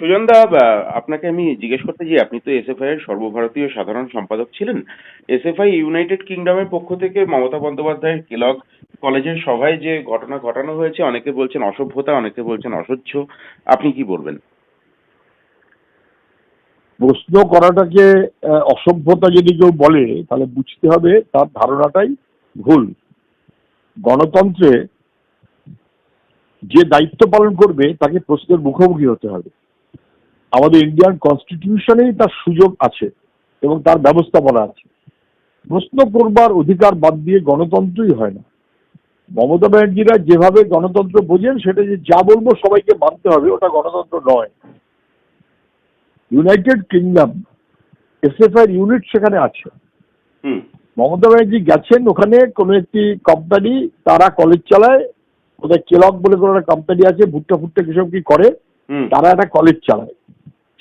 সুজনদা আপনাকে আমি জিজ্ঞেস করতে চাই, আপনি তো এসএফআই এর সর্বভারতীয় সাধারণ সম্পাদক ছিলেন। এসএফআই ইউনাইটেড কিংডমের পক্ষ থেকে মমতা বন্দ্যোপাধ্যায়ের কেলগ কলেজের সভায় যে ঘটনা ঘটানো হয়েছে, অনেকে বলছেন অসভ্যতা, অনেকে বলছেন অসহ্য। আপনি কি বলবেন? প্রশ্ন করাটাকে অসভ্যতা যদি কেউ বলে, তাহলে বুঝতে হবে তার ধারণাটাই ভুল। গণতন্ত্রে যে দায়িত্ব পালন করবে, তাকে প্রশ্নের মুখোমুখি হতে হবে। আমাদের ইন্ডিয়ান কনস্টিটিউশনেই তার সুযোগ আছে এবং তার ব্যবস্থাপনা আছে। প্রশ্ন করবার অধিকার বাদ দিয়ে গণতন্ত্রই হয় না। মমতা ব্যানার্জিরা যেভাবে গণতন্ত্র বোঝেন সেটা যে যা বলব সবাইকে মানতে হবে ওটা গণতন্ত্র নয়। ইউনাইটেড কিংডম এসএফআই ইউনিট সেখানে আছে। হুম। মমতা ব্যানার্জি গেছেন ওখানে কোনো একটি কোম্পানি তারা কলেজ চালায় ওদের কেলক বলে কোনো একটা কোম্পানি আছে ভুট্টা ফুট্টা কিসব কি করে তারা একটা কলেজ চালায়।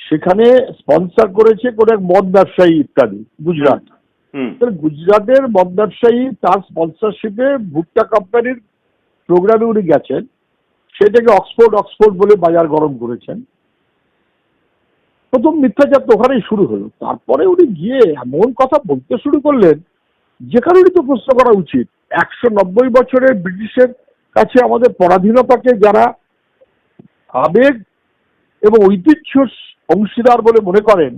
সেখানে স্পন্সর করেছে কোনো এক মদ ব্যবসায়ী ইত্যাদি গুজরাট। তাহলে গুজরাটের মদ ব্যবসায়ী তার স্পন্সরশিপে ভুট্টা কোম্পানির প্রোগ্রামে উনি গেছেন। সেটাকে অক্সফোর্ড অক্সফোর্ড বলে বাজার গরম করেছেন। প্রথম মিথ্যাচার তো ওখানেই শুরু হলো। তারপরে উনি গিয়ে এমন কথা বলতে শুরু করলেন যে কারণে তো প্রশ্ন করা উচিত। একশো নব্বই বছরের ব্রিটিশের কাছে আমাদের পরাধীনতাকে যারা আবেগ এবং ঐতিহ্য অংশীদার বলে মনে করেন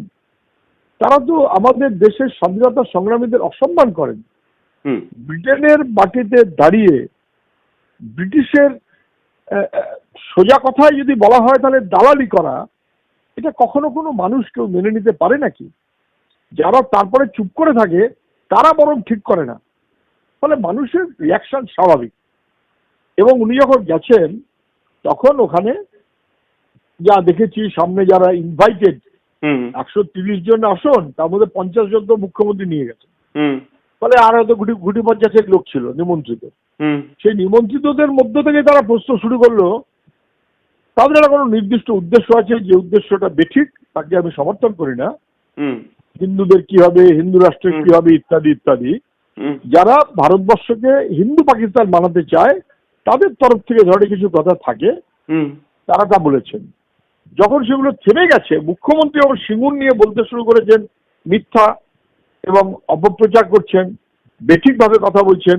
তারা তো আমাদের দেশের স্বাধীনতা সংগ্রামীদের অসম্মান করেন। ব্রিটেনের মাটিতে দাঁড়িয়ে ব্রিটিশের সোজা কথায় যদি বলা হয় তাহলে দালালি করা এটা কখনো কোনো মানুষ কেউ মেনে নিতে পারে নাকি? যারা তারপরে চুপ করে থাকে তারা বরং ঠিক করে না। ফলে মানুষের রিয়াকশন স্বাভাবিক। এবং উনি যখন গেছেন তখন ওখানে যা দেখেছি সামনে যারা ইনভাইটেড একশো তিরিশ জন আসন তার মধ্যে পঞ্চাশ জন তো মুখ্যমন্ত্রী নিয়ে গেছে। ফলে আর হয়তো গুটি গুটি পঞ্চাশের লোক ছিল নিমন্ত্রিত। সেই নিমন্ত্রিতদের মধ্য থেকে তারা প্রশ্ন শুরু করল তাদের একটা কোনো নির্দিষ্ট উদ্দেশ্য আছে যে উদ্দেশ্যটা বেঠিক তাকে আমি সমর্থন করি না। হুম। হিন্দুদের কি হবে হিন্দু রাষ্ট্রের কি হবে ইত্যাদি ইত্যাদি। যারা ভারতবর্ষকে হিন্দু পাকিস্তান বানাতে চায় তাদের তরফ থেকে ধরে কিছু কথা থাকে। হুম। তারা তা বলেছেন। যখন সেগুলো থেমে গেছে মুখ্যমন্ত্রী আবার সিঙ্গুর নিয়ে বলতে শুরু করেছেন মিথ্যা এবং অপপ্রচার করছেন বেঠিকভাবে কথা বলছেন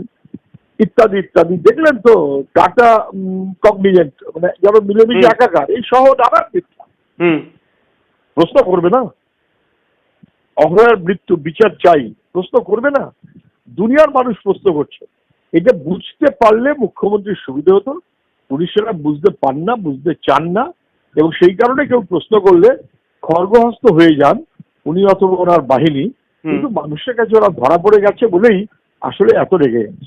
ইত্যাদি ইত্যাদি। দেখলেন তো টাটা কগনিজেন্ট মানে যারা মিলেমিশে একাকার এই শহর আবার মিথ্যা। প্রশ্ন করবে না? অভয়ার মৃত্যু বিচার চাই প্রশ্ন করবে না? দুনিয়ার মানুষ প্রশ্ন করছে। এটা বুঝতে পারলে মুখ্যমন্ত্রীর সুবিধা হতো। পুলিশেরা বুঝতে পান না বুঝতে চান না। এবং সেই কারণে কেউ প্রশ্ন করলে খর্গহস্ত হয়ে যান উনি অথবা ওনার বাহিনী কিন্তু মানুষের কাছে ওরা ধরা পড়ে গেছে বলেই আসলে এত রেগে গেছে।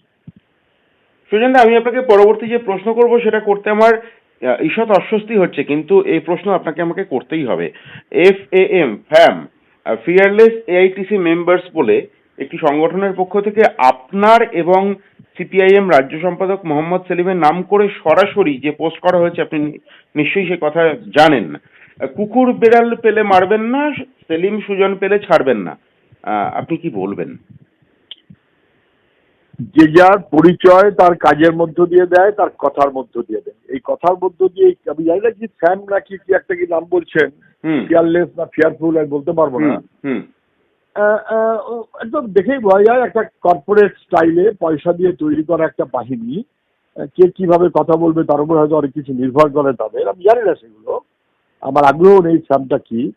সুজনদা আমি আপনাকে পরবর্তী যে প্রশ্ন করব সেটা করতে আমার ঈষৎ অস্বস্তি হচ্ছে কিন্তু এই প্রশ্ন আপনাকে আমাকে করতেই হবে। F A M fam fearless AITC members বলে একটি সংগঠনের পক্ষ থেকে আপনার এবং সিপিআইএম রাজ্য সম্পাদক মোহাম্মদ সেলিমের নাম করে সরাসরি যে পোস্ট করা হয়েছে আপনি নিশ্চয়ই সে কথা জানেন। কুকুর বেড়াল পেলে মারবেন না সেলিম সুজন পেলে ছাড়বেন না। আপনি কি বলবেন? যে যার পরিচয় তার কাজের মধ্য দিয়ে দেয় তার কথার মধ্য দিয়ে দেয়। এই কথার মধ্য দিয়ে আমি জানি না কি ফ্যান নাকি কি একটা কি নাম বলছেন ফিয়ারলেস না ফিয়ারফুল আমি বলতে পারব না। একদম দেখেই বোঝা যায় একটা কর্পোরেট স্টাইলে পয়সা দিয়ে তৈরি করা একটা বাহিনী কে কীভাবে কথা বলবে তার উপর হয়তো অনেক কিছু নির্ভর করে তাদের। আমি জানি না সেগুলো। আমার আগ্রহ নেই ফ্যানটা কি।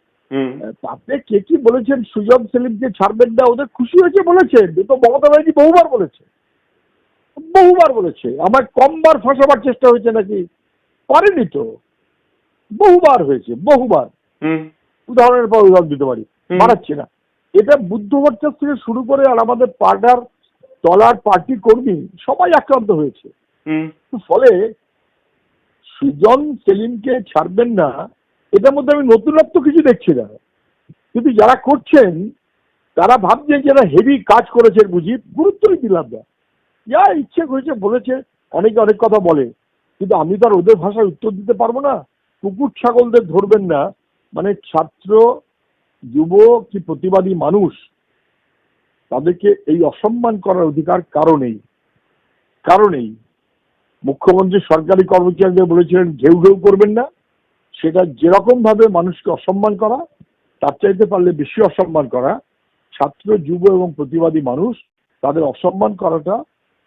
আহ, কে কি বলেছেন সুজন সেলিমকে ছাড়বেন না ওদের খুশি হয়েছে বলেছেন তো মমতা ব্যানার্জি বহুবার বলেছে। বহুবার বলেছে। আমার কমবার ফাঁসাবার চেষ্টা হয়েছে নাকি? পারেনি তো। বহুবার হয়েছে বহুবার। উদাহরণের পর উদাহরণ দিতে পারি। বাড়াচ্ছি না। এটা বুদ্ধ ভট্টাচার্য থেকে শুরু করে আর আমাদের পার্টার তলার পার্টি কর্মী সবাই আক্রান্ত হয়েছে। ফলে সুজন সেলিমকে ছাড়বেন না এটার মধ্যে আমি নতুনত্ব কিছু দেখছি না। কিন্তু যারা করছেন তারা ভাবছেন যে এরা হেভি কাজ করেছে বুঝি গুরুত্বই দিলাম না। যা ইচ্ছে করেছে বলেছে অনেকে অনেক কথা বলে। কিন্তু আমি তো আর ওদের ভাষায় উত্তর দিতে পারব না। কুকুর ছাগলদের ধরবেন না। মানে ছাত্র যুব কি প্রতিবাদী মানুষ, তাদেরকে এই অসম্মান করার অধিকার কারণেই কারণেই মুখ্যমন্ত্রী সরকারি কর্মচারীদের বলেছিলেন, ঘেউ ঘেউ করবেন না। সেটা যেরকম ভাবে মানুষকে অসম্মান করা, তার চাইতে পারলে বেশি অসম্মান করা। ছাত্র, যুব এবং প্রতিবাদী মানুষ, তাদের অসম্মান করাটা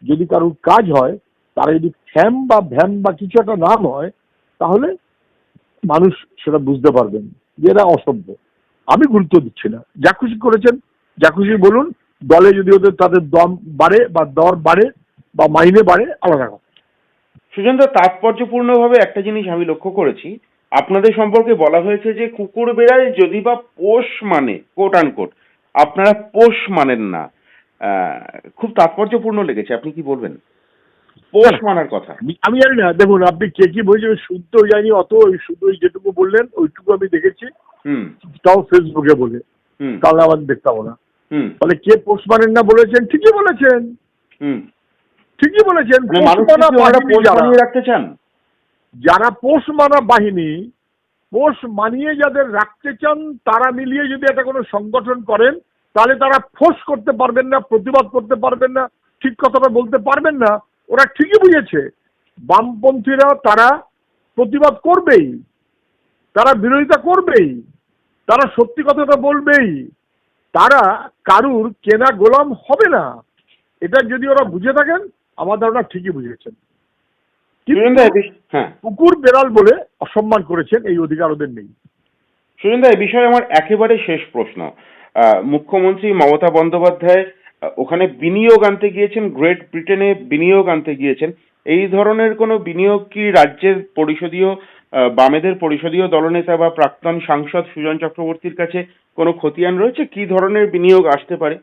যদি কারোর কাজ হয়, তারা যদি ফ্যাম বা ভ্যাম বা কিছু একটা নাম হয়, তাহলে মানুষ সেটা বুঝতে পারবেন যে এরা অসভ্য। আমি গুরুত্ব দিচ্ছি না। যা খুশি করেছেন যা খুশি বলুন দলে যদি ওদের তাদের দম বাড়ে বা দর বাড়ে বা মাইনে বাড়ে আলাদা কথা। সুজনদা তাৎপর্যপূর্ণভাবে একটা জিনিস আমি লক্ষ্য করেছি। আপনাদের সম্পর্কে বলা হয়েছে যে কুকুর বেড়াল যদি বা পোষ মানে কোট আনকোট আপনারা পোষ মানেন না। আহ, খুব তাৎপর্যপূর্ণ লেগেছে। আপনি কি বলবেন? পোষ মানার কথা। আমি- আমি জানি না। দেখুন আপনি কে কি বলছেন শুনতেও জানি অত ওই শুধু ওই যেটুকু বললেন ওইটুকু আমি দেখেছি। হুম। তাও ফেসবুকে বলে। তাহলে আমার দেখতাম না। তাহলে কে পোষ মানেন না বলেছেন? ঠিকই বলেছেন। ঠিকই বলেছেন। মানে যারা- রাখতে চান? যারা পোষ মানা বাহিনী পোষ মানিয়ে যাদের রাখতে চান তারা মিলিয়ে যদি একটা কোনো সংগঠন করেন তাহলে তারা ফোর্স করতে পারবেন না প্রতিবাদ করতে পারবেন না ঠিক কথাটা বলতে পারবেন না। ওরা ঠিকই বুঝেছে। বামপন্থীরা তারা প্রতিবাদ করবেই। তারা বিরোধিতা করবেই। তারা সত্যি কথাটা বলবেই। তারা কারুর কেনা গোলাম হবে না। এটা যদি ওরা বুঝে থাকেন আমার ধারণা ঠিকই বুঝেছেন। হ্যাঁ। কুকুর বেড়াল বলে অসম্মান করেছেন এই অধিকার ওদের নেই। সুজনদা এই বিষয়ে আমার একেবারে শেষ প্রশ্ন। মুখ্যমন্ত্রী মমতা বন্দ্যোপাধ্যায় ওখানে বিনিয়োগ আনতে গিয়েছেন গ্রেট ব্রিটেনে বিনিয়োগ আনতে গিয়েছেন। এই ধরনের কোনো বিনিয়োগ কি রাজ্যের পরিষদীয় বামেদের পরিষদীয় দলনেতা বা প্রাক্তন সাংসদ সুজন চক্রবর্তীর কাছে কোনো খতিয়ান রয়েছে? কি ধরনের বিনিয়োগ আসতে পারে?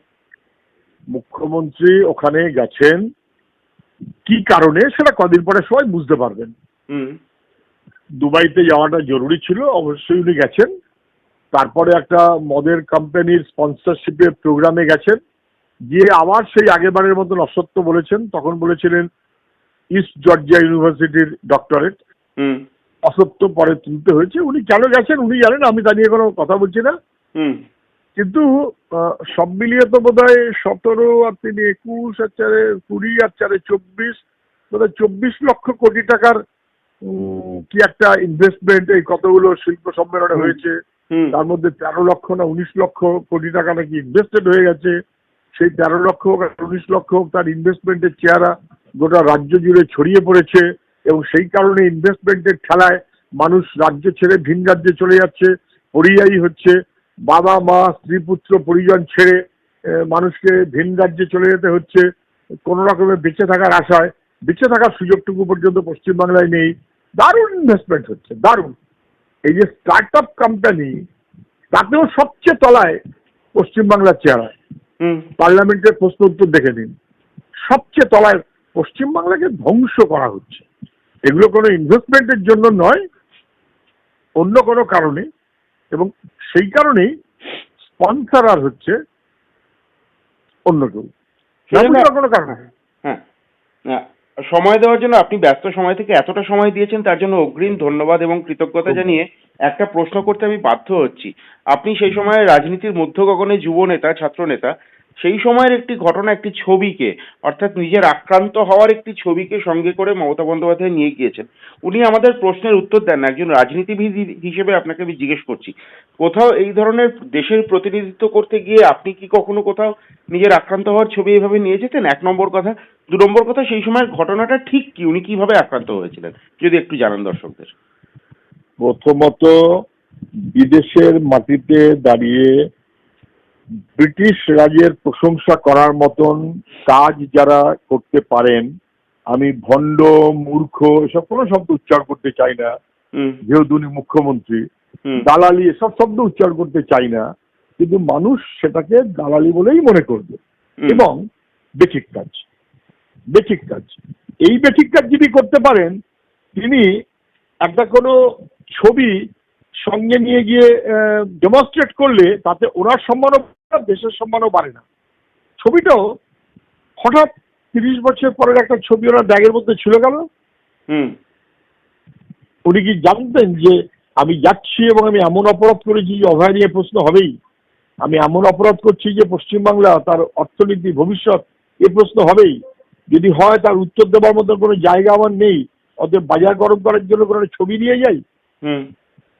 মুখ্যমন্ত্রী ওখানে গেছেন। কি কারণে? সেটা কদিন পরে সবাই বুঝতে পারবেন। হুম। দুবাইতে যাওয়াটা জরুরি ছিল অবশ্যই উনি গেছেন। তারপরে একটা মদের কোম্পানির স্পন্সরশিপের প্রোগ্রামে গেছেন। গিয়ে আবার সেই আগেরবারের মতন অসত্য বলেছেন তখন বলেছিলেন ইস্ট জর্জিয়া ইউনিভার্সিটির ডক্টরেট হুম। অসত্য পরে তুলতে হয়েছে। উনি কেন গেছেন উনি জানেন আমি তা নিয়ে কোনো কথা বলছি না। কিন্তু সব মিলিয়ে তো বোধ হয় সতেরো আর তিন একুশ আর চারে কুড়ি আর চারে চব্বিশ বোধ হয় চব্বিশ লক্ষ কোটি টাকার কি একটা ইনভেস্টমেন্ট এই কতগুলো শিল্প সম্মেলনে হয়েছে। তার মধ্যে তেরো লক্ষ না উনিশ লক্ষ কোটি টাকা নাকি ইনভেস্টেড হয়ে গেছে। সেই তেরো লক্ষ হোক আর উনিশ লক্ষ হোক তার ইনভেস্টমেন্টের চেহারা গোটা রাজ্য জুড়ে ছড়িয়ে পড়েছে। এবং সেই কারণে ইনভেস্টমেন্টের ঠেলায় মানুষ রাজ্য ছেড়ে ভিন রাজ্যে চলে যাচ্ছে পরিযায়ী হচ্ছে বাবা মা স্ত্রী পুত্র পরিজন ছেড়ে মানুষকে ভিন রাজ্যে চলে যেতে হচ্ছে। কোনো রকমের বেঁচে থাকার আশায় বেঁচে থাকার সুযোগটুকু পর্যন্ত পশ্চিমবাংলায় নেই। দারুণ ইনভেস্টমেন্ট হচ্ছে দারুণ। এই যে স্টার্ট আপ কোম্পানি তাতেও সবচেয়ে তলায় পশ্চিমবাংলার চেহারা পার্লামেন্টের প্রশ্ন উত্তর দেখে নিন। সবচেয়ে তলায় পশ্চিমবাংলাকে ধ্বংস করা হচ্ছে। এগুলো কোনো ইনভেস্টমেন্টের জন্য নয় অন্য কোনো কারণে। এবং সেই কারণেই স্পন্সার আর হচ্ছে অন্য কেউ। কোনো কারণ। হ্যাঁ সময় দেওয়ার জন্য আপনি ব্যস্ত সময় থেকে এতটা সময় দিয়েছেন তার জন্য অগ্রিম ধন্যবাদ এবং কৃতজ্ঞতা জানিয়ে একটা প্রশ্ন করতে আমি বাধ্য হচ্ছি। আপনি সেই সময় রাজনীতির মধ্য গগনে যুব নেতা ছাত্র নেতা সেই সময়ের একটি ঘটনা, একটি ছবিকে, অর্থাৎ নিজের আক্রান্ত হওয়ার একটি ছবিকে সঙ্গে করে মমতা বন্দ্যোপাধ্যায় নিয়ে গিয়েছেন। উনি আমাদের প্রশ্নের উত্তর দেন না, একজন রাজনীতিবিদ হিসেবে আপনাকে আমি জিজ্ঞেস করছি, কোথাও এই ধরনের দেশের প্রতিনিধিত্ব করতে গিয়ে আপনি কি কখনো কোথাও নিজের আক্রান্ত হওয়ার ছবি এভাবে নিয়ে যেতেন? এক নম্বর কথা। দু নম্বর কথা, সেই সময়ের ঘটনাটা ঠিক কি? উনি কীভাবে আক্রান্ত হয়েছিলেন? যদি একটু জানান দর্শকদের। প্রথমত বিদেশের মাটিতে দাঁড়িয়ে ব্রিটিশ রাজের প্রশংসা করার মতন কাজ যারা করতে পারেন আমি ভণ্ড মূর্খ এসব কোনো শব্দ উচ্চারণ করতে চাই না। যেহেতু উনি মুখ্যমন্ত্রী দালালি এসব শব্দ উচ্চারণ করতে চাই না কিন্তু মানুষ সেটাকে দালালি বলেই মনে করবে। এবং বেঠিক কাজ বেঠিক কাজ। এই বেঠিক কাজ যিনি করতে পারেন তিনি একটা কোনো ছবি সঙ্গে নিয়ে গিয়ে ডেমনস্ট্রেট করলে তাতে ওনার সম্মানও দেশের সম্মানও বাড়ে না। ছবিটাও হঠাৎ তিরিশ বছর পরের একটা ছবি ওনার ব্যাগের মধ্যে ছিল গেল হুম। উনি কি জানতেন যে আমি যাচ্ছি এবং আমি এমন অপরাধ করেছি যে অভয় নিয়ে প্রশ্ন হবেই? আমি এমন অপরাধ করছি যে পশ্চিমবাংলা তার অর্থনীতি ভবিষ্যৎ এ প্রশ্ন হবেই। যদি হয় তার উত্তর দেওয়ার মতো কোনো জায়গা আমার নেই। অতএব বাজার গরম করার জন্য কোনো ছবি নিয়ে যাই? হুম।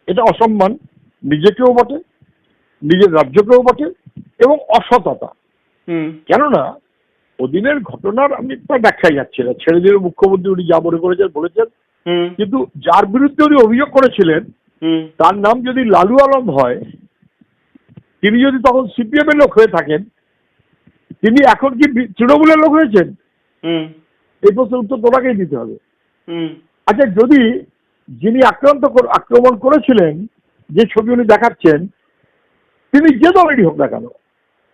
এটা অসম্মান নিজেকেও বটে নিজের রাজ্যকেও বটে এবং অসততা। কেননা ওদিনের ঘটনার আমি তার ব্যাখ্যা যাচ্ছি না। ছেড়ে দিলে মুখ্যমন্ত্রী উনি যা মনে করেছেন বলেছেন। কিন্তু যার বিরুদ্ধে উনি অভিযোগ করেছিলেন তার নাম যদি লালু আলম হয় তিনি যদি তখন সিপিএম এর লোক হয়ে থাকেন তিনি এখন কি তৃণমূলের লোক হয়েছেন? হুম। এই প্রশ্নের উত্তর তোমাকেই দিতে হবে। হুম। আচ্ছা যদি যিনি আক্রান্ত আক্রমণ করেছিলেন যে ছবি উনি দেখাচ্ছেন তিনি যে দলেরই হোক না কেন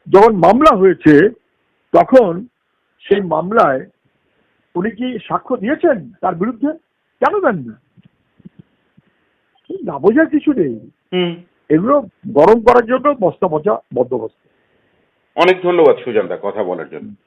যখন মামলা হয়েছে তখন সেই মামলায় উনি কি সাক্ষ্য দিয়েছেন তার বিরুদ্ধে? কেন দেননি এই না বোঝার কিছু নেই। এগুলো গরম করার জন্য বস্তা পচা বন্দোবস্ত। অনেক ধন্যবাদ সুজানদা কথা বলার জন্য।